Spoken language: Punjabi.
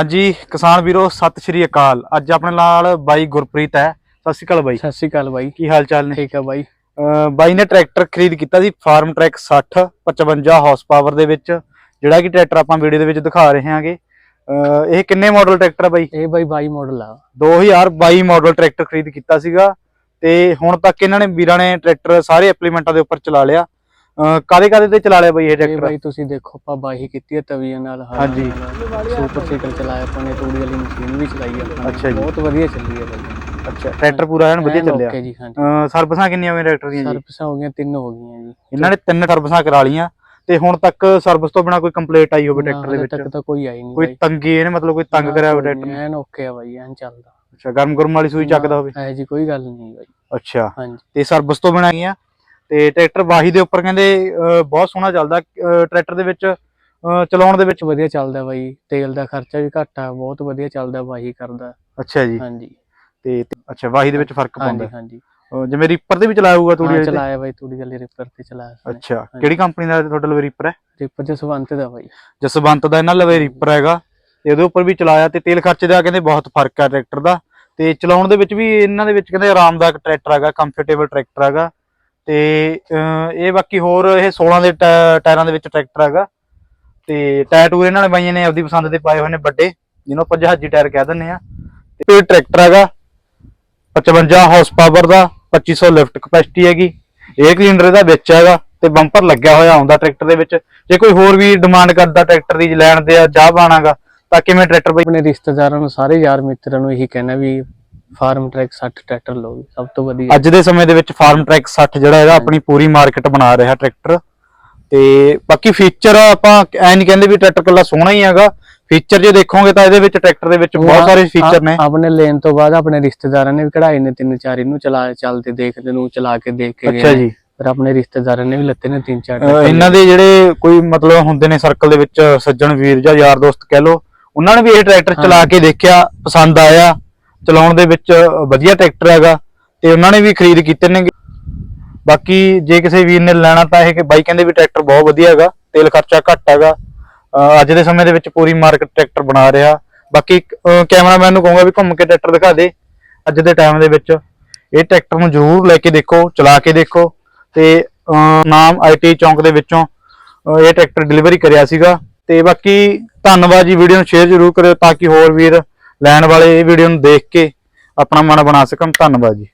ਹਾਂਜੀ ਕਿਸਾਨ ਵੀਰੋ ਸਤਿ ਸ਼੍ਰੀ ਅਕਾਲ। ਅੱਜ ਆਪਣੇ ਨਾਲ ਬਾਈ ਗੁਰਪ੍ਰੀਤ ਹੈ। ਸਤਿ ਸ਼੍ਰੀ ਅਕਾਲ ਬਾਈ। ਸਤਿ ਸ਼੍ਰੀ ਅਕਾਲ ਬਾਈ। ਕੀ ਹਾਲ ਚਾਲ ਨੇ? ਠੀਕ ਆ ਬਾਈ। ਬਾਈ ਨੇ ਟਰੈਕਟਰ ਖਰੀਦ ਕੀਤਾ ਸੀ ਫਾਰਮ ਟਰੈਕ 60 55 ਹਾਰਸ ਪਾਵਰ ਦੇ ਵਿੱਚ ਜਿਹੜਾ ਕਿ ਟਰੈਕਟਰ ਆਪਾਂ ਵੀਡੀਓ ਦੇ ਵਿੱਚ ਦਿਖਾ ਰਹੇ ਹਾਂਗੇ। ਇਹ ਕਿੰਨੇ ਮਾਡਲ ਟਰੈਕਟਰ ਆ ਬਾਈ? ਇਹ ਬਾਈ 22 ਮਾਡਲ ਆ। 2022 ਮਾਡਲ ਟਰੈਕਟਰ ਖਰੀਦ ਕੀਤਾ ਸੀਗਾ। ਤੇ ਹੁਣ ਤੱਕ ਇਹਨਾਂ ਨੇ ਵੀਰਾਂ ਨੇ ਟਰੈਕਟਰ ਸਾਰੇ ਐਪਲੀਮੈਂਟਾਂ ਦੇ ਉੱਪਰ ਚਲਾ ਲਿਆ। ਕਾਦੇ ਕਾਦੇ ਤੇ ਚਲਾ ਲਿਆ ਬਾਈ ਇਹ ਇਹ ਟਰੈਕਟਰ ਬਾਈ ਤੁਸੀਂ ਦੇਖੋ ਆਪਾਂ ਬਾਈ ਕੀਤੀ ਹੈ ਤਵੀਆਂ ਨਾਲ ਹਲਾਂ ਹਾਂਜੀ। ਨਾਲ। ਸੁਪਰ ਸਾਈਕਲ ਚਲਾਇਆ ਆਪਾਂ ਨੇ ਤੂੜੀ ਵਾਲੀ ਮਸ਼ੀਨ ਵੀ ਚਲਾਈ ਆਪਾਂ ਨੇ। ਅੱਛਾ ਜੀ। ਬਹੁਤ ਵਧੀਆ ਚੱਲੀ ਹੈ ਬਾਈ। ਅੱਛਾ ਟਰੈਕਟਰ ਪੂਰਾ ਐਨ ਵਧੀਆ ਐਨ ਚੱਲਿਆ। ਓਕੇ ਜੀ ਹਾਂਜੀ। ਅਹ ਸਰਵਿਸਾਂ ਕਿੰਨੀਆਂ ਹੋਈਆਂ ਟਰੈਕਟਰ ਦੀਆਂ ਜੀ? ਸਰਵਿਸਾਂ ਹੋ ਗਈਆਂ ਤਿੰਨ ਹੋ ਗਈਆਂ ਜੀ। ਇਹਨਾਂ ਨੇ ਤਿੰਨ ਸਰਵਿਸਾਂ ਕਰਾ ਲੀਆਂ ਤੇ ਹੁਣ ਤੱਕ ਸਰਵਿਸ ਤੋਂ ਬਿਨਾ ਕੋਈ ਕੰਪਲੀਟ ਆਈ ਹੋਵੇ ਨਾ, ਟਰੈਕਟਰ ਦੇ ਹਾਲੇ ਵਿੱਚ? ਤੱਕ ਤਾਂ ਕੋਈ ਆਈ ਨਹੀਂ ਕੋਈ ਤੰਗੀ ਇਹਨੇ ਮਤਲਬ ਕੋਈ ਤੰਗ ਕਰਿਆ ਹੋਵੇ ਟਰੈਕਟਰ ਨੇ? ਐਨ ਓਕੇ ਆ ਬਾਈ ਐਨ ਚੱਲਦਾ। ਅੱਛਾ ਗਰਮ ਗਰਮ ਵਾਲੀ ਸੂਈ ਚੱਕਦਾ ਹੋਵੇ? ਐ ਜੀ ਕੋਈ ਗੱਲ ਨਹੀਂ ਬਾਈ। ਅੱਛਾ। ਹਾਂਜੀ। ਤੇ ਸਰਵਿਸ ਤੋਂ ਬਿਨਾ ਗਈਆਂ ਤੇ ਟਰੈਕਟਰ ਵਾਹੀ ਦੇ ਉੱਪਰ ਕਹਿੰਦੇ ਬਹੁਤ ਸੋਹਣਾ ਚੱਲਦਾ। ਟਰੈਕਟਰ ਦੇ ਵਿੱਚ ਚਲਾਉਣ ਦੇ ਵਿੱਚ ਵਧੀਆ ਚੱਲਦਾ ਬਾਈ। ਤੇਲ ਦਾ ਖਰਚਾ ਵੀ ਘੱਟ ਆ ਬਹੁਤ ਵਧੀਆ ਚੱਲਦਾ ਬਾਈ ਕਰਦਾ। ਅੱਛਾ ਜੀ। ਹਾਂਜੀ। ਤੇ ਅੱਛਾ ਵਾਹੀ ਦੇ ਵਿੱਚ ਫ਼ਰਕ ਪਾਉਂਦਾ। ਹਾਂਜੀ। ਜਿਵੇਂ ਰੀਪਰ ਤੇ ਵੀ ਚਲਾਇਆ ਹੋਊਗਾ ਤੂੜੀ ਵਾਲੇ? ਚਲਾਇਆ ਬਾਈ ਤੂੜੀ ਵਾਲੀ ਰਿਪਰ ਤੇ ਚਲਾਇਆ ਅੱਛਾ। ਕਿਹੜੀ ਕੰਪਨੀ ਦਾ ਤੁਹਾਡਾ ਲਵੇ ਰੀਪਰ ਹੈ? ਰਿਪਰ ਜਸਵੰਤ ਦਾ ਬਾਈ। ਜਸਵੰਤ ਦਾ ਇਹਨਾਂ ਲਵੇ ਰੀਪਰ ਹੈਗਾ। ਤੇ ਉਹਦੇ ਉੱਪਰ ਵੀ ਚਲਾਇਆ ਤੇ ਤੇਲ ਖਰਚੇ ਦਾ ਕਹਿੰਦੇ ਬਹੁਤ ਫ਼ਰਕ ਹੈ ਟਰੈਕਟਰ ਦਾ। ਤੇ ਚਲਾਉਣ ਦੇ ਵਿੱਚ ਵੀ ਇਹਨਾਂ ਦੇ ਵਿੱਚ ਕਹਿੰਦੇ ਆਰਾਮਦਾਇਕ ਟਰੈਕਟਰ ਹੈਗਾ ਕੰਫਰਟੇਬਲ ਟਰੈਕਟਰ ਹੈਗਾ। ਤੇ ਇਹ ਬਾਕੀ ਹੋਰ ਇਹ 16 ਦੇ ਟਾ- ਟਾਇਰਾਂ ਦੇ ਵਿੱਚ ਟਰੈਕਟਰ ਹੈਗਾ। ਤੇ ਟਾਇਰ ਇਹਨਾਂ ਨੇ ਬਾਈਆਂ ਨੇ, ਆਪਦੀ ਪਸੰਦ ਦੇ ਪਾਏ ਹੋਏ ਨੇ ਵੱਡੇ, ਜਿਹਨੂੰ ਆਪਾਂ ਜਹਾਜ਼ੀ ਟਾਇਰ ਕਹਿ ਦਿੰਦੇ ਆ ਤੇ ਇਹ ਟਰੈਕਟਰ ਹੈਗਾ 55 ਹਾਰਸ ਪਾਵਰ ਦਾ 2500 ਲਿਫਟ ਕਪੈਸਿਟੀ ਹੈਗੀ। ਇਹ ਕਲੀਨਰ ਇਹਦਾ ਵਿੱਚ ਹੈਗਾ, ਤੇ ਬੰਪਰ ਲੱਗਿਆ ਹੋਇਆ ਆਉਂਦਾ ਟਰੈਕਟਰ ਦੇ ਵਿੱਚ। ਜੇ ਕੋਈ ਹੋਰ ਵੀ ਡਿਮਾਂਡ ਕਰਦਾ ਟਰੈਕਟਰ ਦੀ, ਲੈਣ ਦੇ ਆ ਚਾਹ ਬਾਣਾਗਾ ਤਾਂ ਕਿਵੇਂ ਟਰੈਕਟਰ ਬਈ ਆਪਣੇ ਰਿਸ਼ਤੇਦਾਰਾਂ ਨੂੰ, ਸਾਰੇ ਯਾਰ ਮਿੱਤਰਾਂ ਨੂੰ ਇਹੀ ਕਹਿਣਾ ਵੀ ਫਾਰਮ ਟਰੈਕ 60 ਟਰੈਕਟਰ ਲਓ ਸਭ ਤੋਂ ਵਧੀਆ। ਅੱਜ ਦੇ ਸਮੇਂ ਦੇ ਵਿੱਚ ਫਾਰਮ ਟਰੈਕ 60 ਜਿਹੜਾ ਇਹਦਾ ਆਪਣੀ ਪੂਰੀ ਮਾਰਕੀਟ ਬਣਾ ਰਿਹਾ ਟਰੈਕਟਰ। ਤੇ ਬਾਕੀ ਫੀਚਰ ਆਪਾਂ ਐ ਨਹੀਂ ਕਹਿੰਦੇ ਵੀ ਟਰੈਕਟਰ ਕੱਲਾ ਸੋਹਣਾ ਹੀ ਹੈਗਾ। ਫੀਚਰ ਜੇ ਦੇਖੋਗੇ ਤਾਂ ਇਹਦੇ ਵਿੱਚ ਟਰੈਕਟਰ ਦੇ ਵਿੱਚ ਬਹੁਤ ਸਾਰੇ ਫੀਚਰ ਨੇ। ਆਪਣੇ ਲੈਣ ਤੋਂ ਬਾਅਦ ਆਪਣੇ ਰਿਸ਼ਤੇਦਾਰਾਂ ਨੇ ਵੀ ਕਢਾਈ ਨੇ ਤਿੰਨ ਚਾਰ ਇਹਨੂੰ ਚਲਾ ਚੱਲਦੇ ਦੇਖਦੇ ਨੂੰ ਚਲਾ ਕੇ ਦੇਖ ਕੇ ਅੱਛਾ ਜੀ। ਫਿਰ ਆਪਣੇ ਰਿਸ਼ਤੇਦਾਰਾਂ ਨੇ ਵੀ ਲੱਤੇ ਨੇ ਤਿੰਨ ਚਾਰ ਇਹਨਾਂ ਦੇ ਜਿਹੜੇ ਕੋਈ ਮਤਲਬ ਹੁੰਦੇ ਨੇ ਸਰਕਲ ਦੇ ਵਿੱਚ ਸੱਜਣ ਵੀਰ ਜਾਂ ਯਾਰ ਦੋਸਤ ਕਹਿ ਲੋ ਉਹਨਾਂ ਨੇ ਵੀ ਇਹ ਟਰੈਕਟਰ ਚਲਾ ਕੇ ਦੇਖਿਆ ਪਸੰਦ ਆਇਆ। ਚਲਾਉਣ ਦੇ ਵਿੱਚ ਵਧੀਆ ਟਰੈਕਟਰ ਹੈਗਾ ਤੇ ਉਹਨਾਂ ਨੇ ਵੀ ਖਰੀਦ ਕੀਤੇ ਨੇ ਬਾਕੀ ਜੇ ਕਿਸੇ ਵੀਰ ਨੇ ਲੈਣਾ ਤਾਂ ਇਹ ਬਾਈ ਕਹਿੰਦੇ ਵੀ ਟਰੈਕਟਰ ਬਹੁਤ ਵਧੀਆ ਹੈਗਾ, ਤੇਲ ਖਰਚਾ ਘੱਟ ਹੈਗਾ। ਅੱਜ ਦੇ ਸਮੇਂ ਦੇ ਵਿੱਚ ਪੂਰੀ ਮਾਰਕੀਟ ਟਰੈਕਟਰ ਬਣਾ ਰਿਹਾ। ਬਾਕੀ ਕੈਮਰਾਮੈਨ ਨੂੰ ਕਹੂੰਗਾ ਵੀ ਘੁੰਮ ਕੇ ਟਰੈਕਟਰ ਦਿਖਾ ਦੇ ਅੱਜ ਦੇ ਟਾਈਮ ਦੇ ਵਿੱਚ। ਇਹ ਟਰੈਕਟਰ ਨੂੰ ਜ਼ਰੂਰ ਲੈ ਕੇ ਦੇਖੋ, ਚਲਾ ਕੇ ਦੇਖੋ ਤੇ, ਅਹ ਨਾਮ ਆਈਟੀ ਚੌਂਕ ਦੇ ਵਿੱਚੋਂ ਇਹ ਟਰੈਕਟਰ ਡਿਲੀਵਰੀ ਕਰਿਆ ਸੀਗਾ। ਤੇ ਬਾਕੀ ਧੰਨਵਾਦ ਜੀ, ਵੀਡੀਓ ਨੂੰ ਸ਼ੇਅਰ ਜ਼ਰੂਰ ਕਰਿਓ ਤਾਂ ਕਿ ਹੋਰ ਵੀਰ ਲੈਣ ਵਾਲੇ ਇਹ ਵੀਡੀਓ ਨੂੰ ਦੇਖ ਕੇ ਆਪਣਾ ਮਨ ਬਣਾ ਸਕਣ। ਧੰਨਵਾਦ ਜੀ।